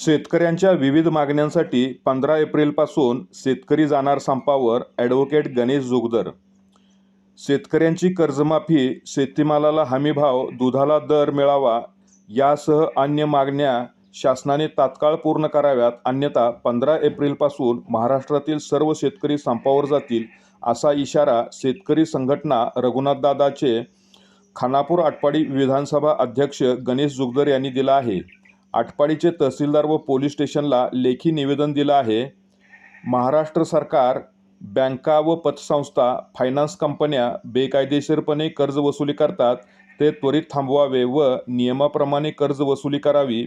शेतकऱ्यांच्या विविध मागण्यांसाठी पंधरा एप्रिलपासून शेतकरी जाणार संपावर ॲडव्होकेट गणेश जोगदर. शेतकऱ्यांची कर्जमाफी शेतीमालाला हमीभाव दुधाला दर मिळावा यासह अन्य मागण्या शासनाने तात्काळ पूर्ण कराव्यात अन्यथा पंधरा एप्रिलपासून महाराष्ट्रातील सर्व शेतकरी संपावर जातील असा इशारा शेतकरी संघटना रघुनाथदादाचे खानापूर आटपाडी विधानसभा अध्यक्ष गणेश जुगदर यांनी दिला आहे. आटपाडीचे तहसीलदार व पोलीस स्टेशनला लेखी निवेदन दिलं आहे. महाराष्ट्र सरकार बँका व पतसंस्था फायनान्स कंपन्या बेकायदेशीरपणे कर्ज वसुली करतात ते त्वरित थांबवावे व नियमाप्रमाणे कर्ज वसुली करावी.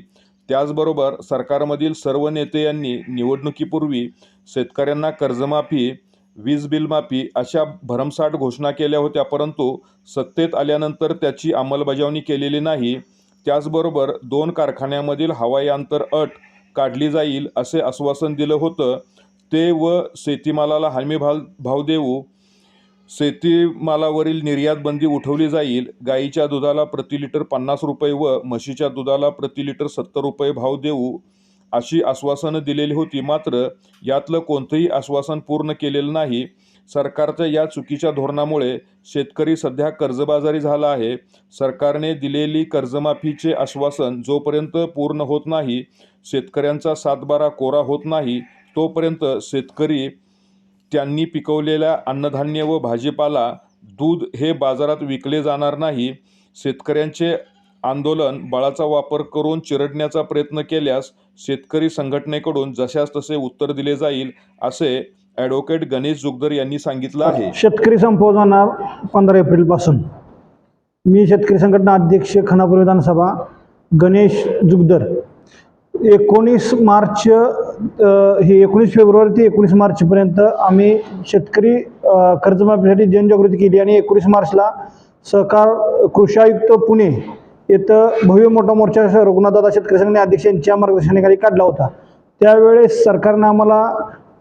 त्याचबरोबर सरकारमधील सर्व नेते यांनी निवडणुकीपूर्वी शेतकऱ्यांना कर्जमाफी वीज बिलमाफी अशा भरमसाठ घोषणा केल्या होत्या परंतु सत्तेत आल्यानंतर त्याची अंमलबजावणी केलेली नाही. त्याचबरोबर दोन कारखान्यामधील हवाई अंतर अट काढली जाईल असे आश्वासन दिलं होतं. ते व शेतीमालाला हमी भाव भाव देऊ शेतीमालावरील निर्यात बंदी उठवली जाईल. गाईच्या दुधाला प्रति लिटर पन्नास रुपये व म्हशीच्या दुधाला प्रति लिटर सत्तर रुपये भाव देऊ अशी आश्वासनं दिलेली होती. मात्र यातलं कोणतंही आश्वासन पूर्ण केलेलं नाही. सरकारच्या या चुकीच्या धोरणामुळे शेतकरी सध्या कर्जबाजारी झाला आहे. सरकारने दिलेली कर्जमाफीचे आश्वासन जोपर्यंत पूर्ण होत नाही शेतकऱ्यांचा सातबारा कोरा होत नाही तोपर्यंत शेतकरी त्यांनी पिकवलेल्या अन्नधान्य व भाजीपाला दूध हे बाजारात विकले जाणार नाही. शेतकऱ्यांचे आंदोलन बळाचा वापर करून चिरडण्याचा प्रयत्न केल्यास शेतकरी संघटनेकडून जशास तसे उत्तर दिले जाईल असे ॲडव्होकेट गणेश जुगदर यांनी सांगितलं आहे. शेतकरी संपव जाणार पंधरा एप्रिलपासून मी शेतकरी संघटना अध्यक्ष खानापूर विधानसभा गणेश जुगदर. एकोणीस मार्च हे एकोणीस फेब्रुवारी ते एकोणीस मार्चपर्यंत आम्ही शेतकरी कर्जमाफीसाठी जनजागृती केली आणि एकोणीस मार्चला सहकार कृषी आयुक्त पुणे येथं भव्य मोठा मोर्चा रघुनाथदादा शेतकरी संघटने अध्यक्ष यांच्या मार्गदर्शनाखाली काढला होता. त्यावेळेस सरकारनं आम्हाला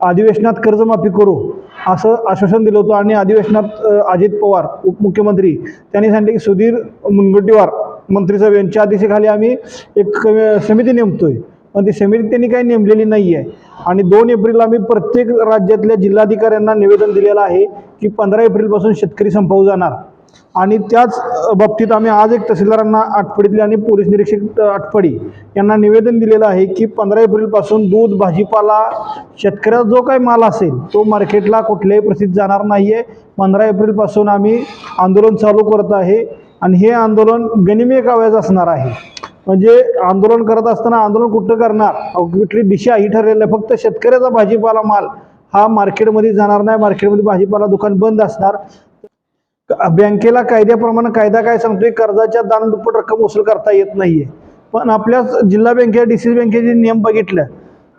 अधिवेशनात कर्जमाफी करू असं आश्वासन दिलं होतं आणि अधिवेशनात अजित पवार उपमुख्यमंत्री त्यांनी सांगितले की सुधीर मुनगंटीवार मंत्रीसाहेब यांच्या अध्यक्षतेखाली आम्ही एक समिती नेमतोय. पण ती समिती त्यांनी काही नेमलेली नाही आहे आणि दोन एप्रिलला आम्ही प्रत्येक राज्यातल्या जिल्हाधिकाऱ्यांना निवेदन दिलेलं आहे की पंधरा एप्रिलपासून शेतकरी संपवू जाणार. आणि त्याच बाबतीत आम्ही आज एक तहसीलदारांना आटपाडीतले आणि पोलीस निरीक्षक अ, यांना निवेदन दिलेलं आहे की पंधरा एप्रिलपासून दूध भाजीपाला शेतकऱ्याचा जो काही माल असेल तो मार्केटला कुठल्याही प्रसिद्ध जाणार नाही आहे पंधरा एप्रिलपासून आम्ही आंदोलन चालू करत आहे आणि हे आंदोलन गनिमी काव्याचं असणार आहे. म्हणजे आंदोलन करत असताना आंदोलन कुठं करणार? कुठली दिशा ही ठरलेली आहे. फक्त शेतकऱ्याचा भाजीपाला माल हा मार्केटमध्ये जाणार नाही. मार्केटमध्ये भाजीपाला दुकान बंद असणार. बँकेला कायद्याप्रमाणे कायदा काय सांगतोय? कर्जाच्या दान दुप्पट रक्कम वसूल करता येत नाहीये. पण आपल्या जिल्हा बँकेच्या डी सी बँकेचे नियम बघितलं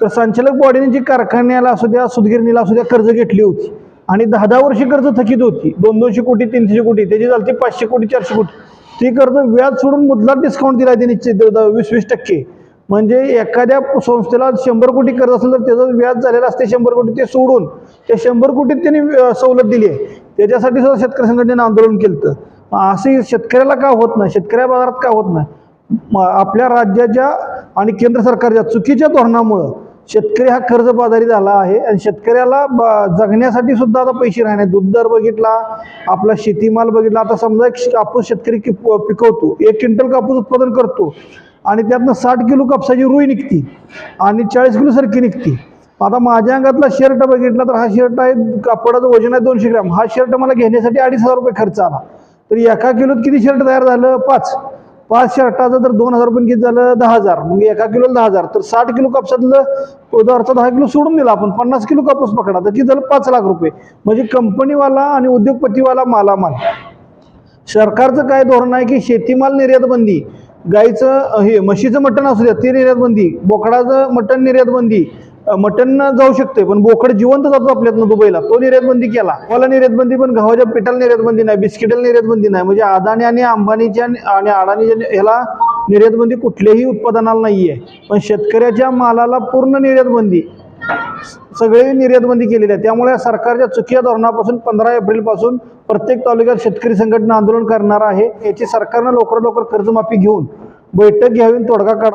तर संचालक बॉडीने जी कारखान्याला असू द्या सुदगिरणीला असू द्या कर्ज घेतली होती. आणि दहा दहा वर्षी कर्ज थकीत होती. दोन दोनशे कोटी तीनशे कोटी त्याची झाली पाचशे कोटी चारशे कोटी. ती कर्ज व्याज सोडून मुदलात डिस्काउंट दिला त्यांनी वीस वीस टक्के. म्हणजे एखाद्या संस्थेला शंभर कोटी कर्ज असेल तर त्याचं व्याज झालेलं असते शंभर कोटी ते सोडून. त्या शंभर कोटीत त्यांनी सवलत दिली आहे. त्याच्यासाठी सुद्धा शेतकरी संघटनेनं आंदोलन केलं होतं असे शेतकऱ्याला का होत नाही? शेतकऱ्या बाजारात का होत नाही? आपल्या राज्याच्या आणि केंद्र सरकारच्या चुकीच्या धोरणामुळं शेतकरी हा कर्जबाजारी झाला आहे आणि शेतकऱ्याला ब- जगण्यासाठी सुद्धा आता पैसे राहणे दूध दर बघितला आपला शेतीमाल बघितला. आता समजा एक कापूस शेतकरी कि- पिकवतो. एक क्विंटल कापूस उत्पादन करतो. आणि त्यातनं साठ किलो कापसाची रुई निघती आणि चाळीस किलो सरकी निघती. आता माझ्या अंगातला शर्ट बघितला तर हा शर्ट आहे कापडाचं वजन आहे दोनशे ग्रॅम. हा शर्ट मला घेण्यासाठी अडीच हजार रुपये खर्च आला. तर एका किलोत किती शर्ट तयार झालं? पाच. पाच शर्टाचं तर दोन हजार रुपये किती झालं? दहा हजार. मग एका किलोला दहा हजार. तर साठ किलो कापसातलं पदार्थ दहा किलो सोडून दिला आपण. पन्नास किलो कापूस पकडा. तर किती झालं? पाच लाख रुपये. म्हणजे कंपनीवाला आणि उद्योगपतीवाला मालामाल. सरकारचं काय धोरण आहे की शेतीमाल निर्यात बंदी गाईचं हे म्हशीचं मटण असू द्या ते निर्यात बंदी बोकडाचं मटण निर्यात बंदी मटन जाऊ शकते पण बोकड जिवंत जातो आपल्यातनं दुबईला. तो निर्यातबंदी केला. मला निर्यातबंदी पण गव्हाच्या पिठाला निर्यातबंदी नाही बिस्किटाला निर्यातबंदी नाही. म्हणजे अदानी आणि अंबानीच्या आणि अडाणीच्या ह्याला निर्यातबंदी कुठल्याही उत्पादनाला नाही आहे पण शेतकऱ्याच्या मालाला पूर्ण निर्यातबंदी. सगळे निर्यातबंदी केलेली आहे त्यामुळे सरकारच्या चुकीच्या धोरणापासून पंधरा एप्रिलपासून प्रत्येक तालुक्यात शेतकरी संघटना आंदोलन करणार आहे. याची सरकारनं लवकरात लवकर कर्जमाफी घेऊन बैठक घ्यावी तोडगा काढ.